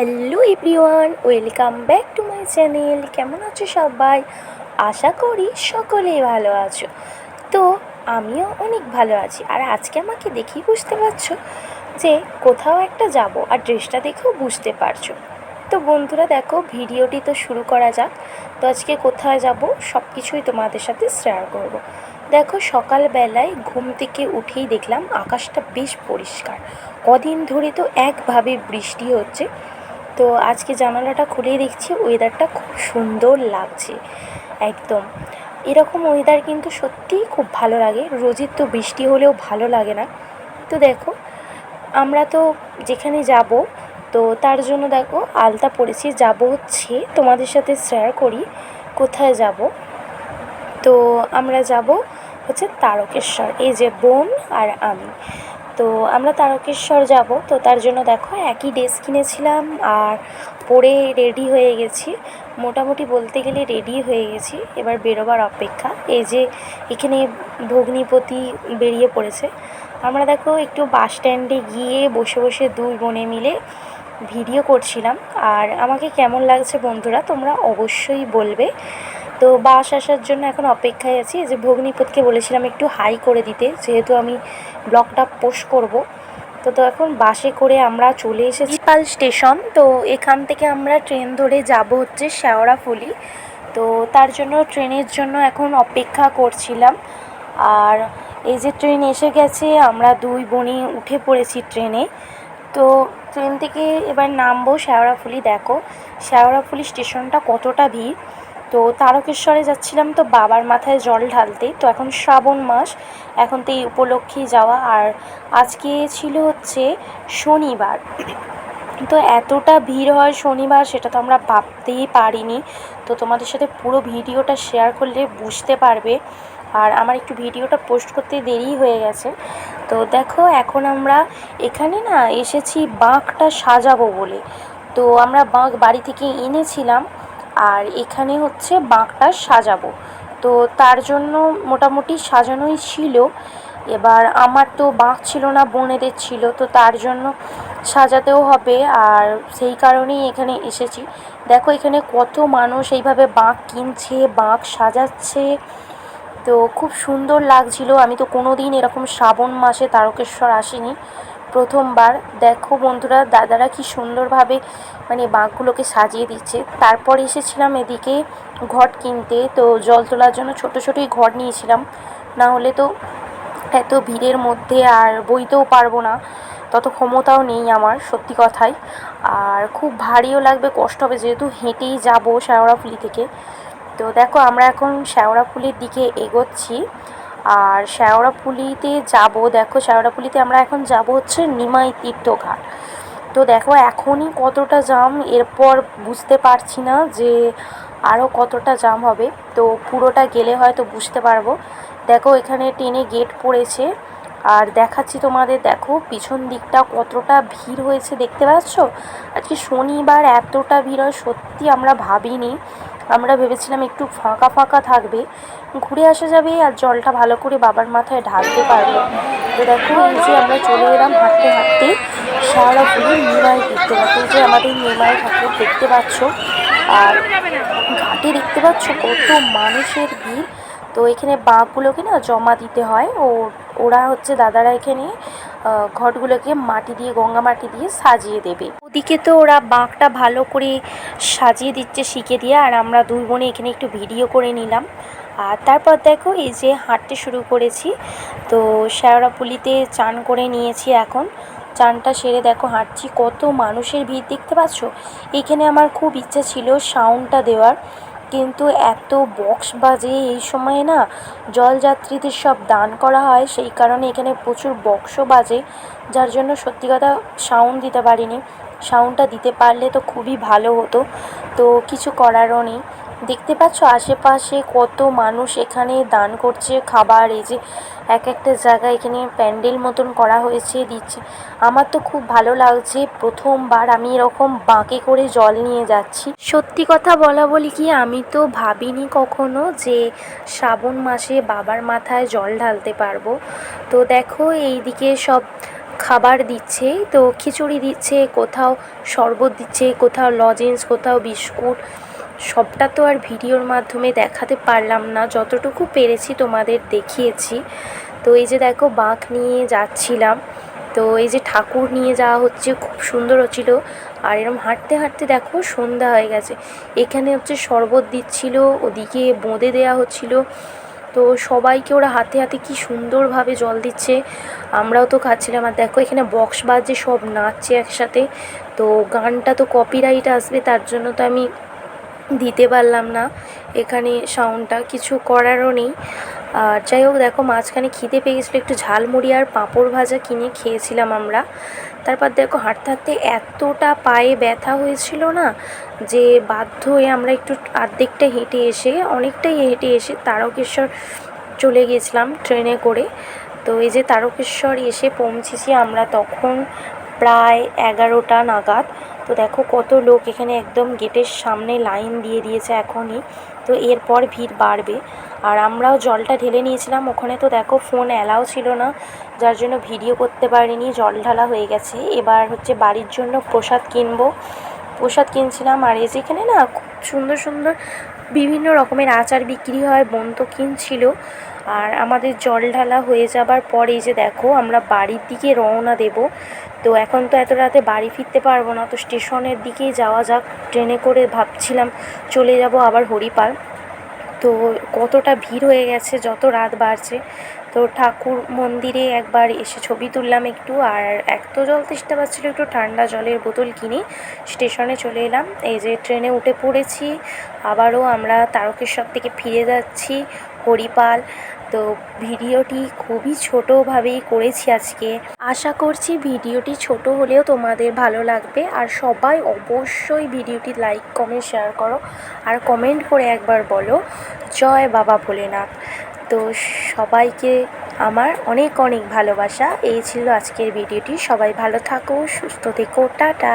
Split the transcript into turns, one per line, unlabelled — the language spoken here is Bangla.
Hello everyone welcome back to my channel কেমন আছো সবাই? আশা করি সকলেই ভালো আছো। তো আমিও অনেক ভালো আছি। আর আজকে আমাকে দেখেই বুঝতে পারছ যে কোথাও একটা যাব আর ড্রেসটা দেখেও বুঝতে পারছ। তো বন্ধুরা দেখো, ভিডিওটি তো শুরু করা যাক। তো আজকে কোথায় যাব সব কিছুই তোমাদের সাথে শেয়ার করব। দেখো, সকালবেলায় ঘুম থেকে উঠেই দেখলাম আকাশটা বেশ পরিষ্কার। কদিন ধরে তো একভাবে বৃষ্টি হচ্ছে। তো আজকে জানালাটা খুলেই দেখছি ওয়েদারটা খুব সুন্দর লাগছে, একদম। এরকম ওয়েদার কিন্তু সত্যিই খুব ভালো লাগে। রোজের তো বৃষ্টি হলেও ভালো লাগে না। তো দেখো, আমরা তো যেখানে যাব, তো তার জন্য দেখো আলতা পড়েছি যাব হচ্ছে তোমাদের সাথে শেয়ার করি কোথায় যাব। তো আমরা যাব হচ্ছে তারকেশ্বর। এই যে বোন আর আমি। তো আমরা তারকেশ্বর যাব। তো তার জন্য দেখো একই ড্রেস কিনেছিলাম আর পরে রেডি হয়ে গেছি। মোটামুটি বলতে গেলে রেডি হয়ে গেছি। এবার বেরোবার অপেক্ষা। এই যে এখানে ভগ্নিপতি বেরিয়ে পড়েছে। আমরা দেখো একটু বাস স্ট্যান্ডে গিয়ে বসে বসে দুই বোনে মিলে ভিডিও করছিলাম। আর আমাকে কেমন লাগছে বন্ধুরা তোমরা অবশ্যই বলবে। তো বাস আসার জন্য এখন অপেক্ষায় আছি। যে ভগ্নিপথকে বলেছিলাম একটু হাই করে দিতে, যেহেতু আমি ব্লগটা পোস্ট করব। তো তো এখন বাসে করে আমরা চলে এসেছি পাল স্টেশন তো এখান থেকে আমরা ট্রেন ধরে যাব হচ্ছে শেওড়াফুলি। তো তার জন্য ট্রেনের জন্য এখন অপেক্ষা করছিলাম। আর এই যে ট্রেন এসে গেছে, আমরা দুই বোনে উঠে পড়েছি ট্রেনে তো ট্রেন থেকে এবার নামবো শেওড়াফুলি, দেখো। শেওড়াফুলি স্টেশনটা কতটা ভিড়? তো তারকেশ্বরে যাচ্ছিলাম তো বাবার মাথায় জল ঢালতে। তো এখন শ্রাবণ মাস, এখন তো এই উপলক্ষেই যাওয়া। আর আজকে ছিল হচ্ছে শনিবার। তো এতটা ভিড় হয় শনিবার সেটা তো আমরা ভাবতেই পারিনি। তো তোমাদের সাথে পুরো ভিডিওটা শেয়ার করলে বুঝতে পারবে। আর আমার একটু ভিডিওটা পোস্ট করতে দেরি হয়ে গেছে। তো দেখো এখন আমরা এখানে না এসেছি বাঁকটা সাজাবো বলে। তো আমরা বাঁক বাড়ি থেকে এনেছিলাম। আর এখানে হচ্ছে বাঁকটা সাজাবো। তো তার জন্য মোটামুটি সাজানোই ছিল। এবার আমার তো বাঁক ছিল না, বোনেদের ছিল, তো তার জন্য সাজাতেও হবে। আর সেই কারণেই এখানে এসেছি। দেখো এখানে কত মানুষ এইভাবে বাঁক কিনছে, বাঁক সাজাচ্ছে। তো খুব সুন্দর লাগছিল। আমি তো কোনো দিন এরকম শ্রাবণ মাসে তারকেশ্বর আসিনি। প্রথমবার। দেখো বন্ধুরা, দাদারা কি সুন্দরভাবে মানে বাঁকগুলোকে সাজিয়ে দিচ্ছে। তারপর এসেছিলাম এদিকে ঘট কিনতে। তো জল তোলার জন্য ছোট ছোটোই ঘট নিয়েছিলাম। না হলে তো এত ভিড়ের মধ্যে আর বইতেও পারব না। তত ক্ষমতাও নেই আমার, সত্যি কথাই। আর খুব ভারীও লাগবে, কষ্ট হবে। যেহেতু হেঁটেই যাব শেওড়াফুলি থেকে। তো দেখো, আমরা এখন শেওড়াফুলির দিকে এগোচ্ছি। আর শেওড়াফুলিতে যাব, দেখো শেওড়াফুলিতে আমরা এখন যাব হচ্ছে নিমাই তীর্থঘাট। তো দেখো এখনই কতটা জাম, এরপর বুঝতে পারছি না যে আরও কতটা জাম হবে। তো পুরোটা গেলে হয়তো বুঝতে পারব। দেখো এখানে টেনে গেট পড়েছে। আর দেখাচ্ছি তোমাদের, দেখো পিছন দিকটা কতটা ভিড় হয়েছে, দেখতে পাচ্ছ? আজকে শনিবার এতটা ভিড় হয়, সত্যি আমরা ভাবিনি। আমরা ভেবেছিলাম একটু ফাঁকা ফাঁকা থাকবে। ঘুরে আসা যাবে আর জলটা ভালো করে বাবার মাথায় ঢালতে পারব। তো দেখো, এই যে আমরা চলে এলাম হাঁটতে হাঁটতে সারা ফুলে নিমাই দেখতে পাচ্ছি। যে আমাদের নিমাই ঠাকুর দেখতে পাচ্ছ। আর ঘাটে দেখতে পাচ্ছ কত মানুষের ভিড়। তো এখানে বাঁকগুলোকে না জমা দিতে হয়। ও, ওরা হচ্ছে দাদারা এখানে ঘটগুলোকে মাটি দিয়ে, গঙ্গা মাটি দিয়ে সাজিয়ে দেবে। ওদিকে তো ওরা বাঁকটা ভালো করে সাজিয়ে দিচ্ছে শিখে দিয়ে, আর আমরা দুই বোনে এখানে একটু ভিডিও করে নিলাম। আর তারপর দেখো, এই যে হাঁটতে শুরু করেছি। তো শেওড়াপুলিতে চান করে নিয়েছি এখন। চানটা সেরে দেখো, হাঁটছি। কত মানুষের ভিড়, দেখতে পাচ্ছ? এখানে আমার খুব ইচ্ছা ছিল সাউন্ডটা দেওয়ার। কিন্তু এত বক্স বাজে এই সময়ে না, জলযাত্রীদের সব দান করা হয়, সেই কারণে এখানে প্রচুর বক্সও বাজে, যার জন্য সত্যি কথা সাউন্ড দিতে পারিনি। সাউন্ডটা দিতে পারলে তো খুবই ভালো হতো, তো কিছু করারও নেই। দেখতে পাচ্ছ আশেপাশে কত মানুষ এখানে দান করছে, খাবার, এই যে এক একটা জায়গায় এখানে প্যান্ডেল মতন করা হয়েছে, দিচ্ছে। আমার তো খুব ভালো লাগছে, প্রথমবার আমি এরকম বাঁকে করে জল নিয়ে যাচ্ছি। সত্যি কথা বলা বলি কি, আমি তো ভাবিনি কখনো যে শ্রাবণ মাসে বাবার মাথায় জল ঢালতে পারব। তো দেখো এই দিকে সব খাবার দিচ্ছে, তো খিচুড়ি দিচ্ছে, কোথাও শরবত দিচ্ছে, কোথাও লজেন্স, কোথাও বিস্কুট। সবটা তো আর ভিডিওর মাধ্যমে দেখাতে পারলাম না, যতটুকু পেরেছি তোমাদের দেখিয়েছি। তো এই যে দেখো, বাঁক নিয়ে যাচ্ছিলাম। তো এই যে ঠাকুর নিয়ে যাওয়া হচ্ছে, খুব সুন্দর হচ্ছিল। আর এরম হাঁটতে হাঁটতে দেখো, সন্ধ্যা হয়ে গেছে। এখানে হচ্ছে শরবত দিচ্ছিল, ওদিকে বোঁদে দেওয়া হচ্ছিল। তো সবাইকে ওরা হাতে হাতে কি সুন্দরভাবে জল দিচ্ছে। আমরাও তো খাচ্ছিলাম। আর দেখো, এখানে বক্স বাজে সব নাচছে একসাথে। তো গানটা তো কপিরাইট আসবে, তার জন্য তো আমি দিতে পারলাম না। এখানে সাউন্ডটা কিছু করারও নেই। আর যাই হোক, দেখো মাঝখানে খিদে পেয়ে গেছিল, একটু ঝালমুড়ি আর পাঁপড় ভাজা কিনে খেয়েছিলাম আমরা। তারপর দেখো হাঁটতে হাঁটতে এতটা পায়ে ব্যথা হয়েছিল না, যে বাধ্য হয়ে আমরা একটু আর্ধেকটা হেঁটে এসে, অনেকটাই হেঁটে এসে তারকেশ্বর চলে গেছিলাম ট্রেনে করে। তো এই যে তারকেশ্বর এসে পৌঁছেছি আমরা তখন প্রায় এগারোটা নাগাদ। তো দেখো কত লোক এখানে একদম গেটের সামনে লাইন দিয়ে দিয়েছে এখনই। তো এরপর ভিড় বাড়বে। আর আমরাও জলটা ঢেলে নিয়েছিলাম। ওখানে তো দেখো ফোন অ্যালাও ছিল না। যার জন্য ভিডিও করতে পারিনি। জল ঢালা হয়ে গেছে। এবার হচ্ছে বাড়ির জন্য প্রসাদ কিনবো। প্রসাদ কিনছিলাম। আর এই যেখানে না খুব সুন্দর সুন্দর বিভিন্ন রকমের আচার বিক্রি হয় তো কিনছিল আর আমাদের জল ঢালা হয়ে যাবার পরে যে দেখো, আমরা বাড়ির দিকে রওনা দেব। তো এখন তো এত রাতে বাড়ি ফিরতে পারব না, তো স্টেশনের দিকেই যাওয়া যাক। ট্রেনে করে ভাবছিলাম চলে যাব আবার হরিপাল। তো কতটা ভিড় হয়ে গেছে, যত রাত বাড়ছে। তো ঠাকুর মন্দিরে একবার এসে ছবি তুললাম একটু, আর এক তো জল তেষ্টা পাচ্ছিলো, একটু ঠান্ডা জলের বোতল কিনে স্টেশনে চলে এলাম। এই যে ট্রেনে উঠে পড়েছি, আবারও আমরা তারকেশ্বর থেকে ফিরে যাচ্ছি, হরিপাল। তো ভিডিওটি খুবই ছোটোভাবেই করেছি আজকে। আশা করছি ভিডিওটি ছোট হলেও তোমাদের ভালো লাগবে। আর সবাই অবশ্যই ভিডিওটি লাইক, কমেন্ট, শেয়ার করো। আর কমেন্ট করে একবার বলো, জয় বাবা ভোলেনাথ। তো সবাইকে আমার অনেক অনেক ভালোবাসা। এই ছিল আজকের ভিডিওটি। সবাই ভালো থাকো, সুস্থ থেকো। টাটা।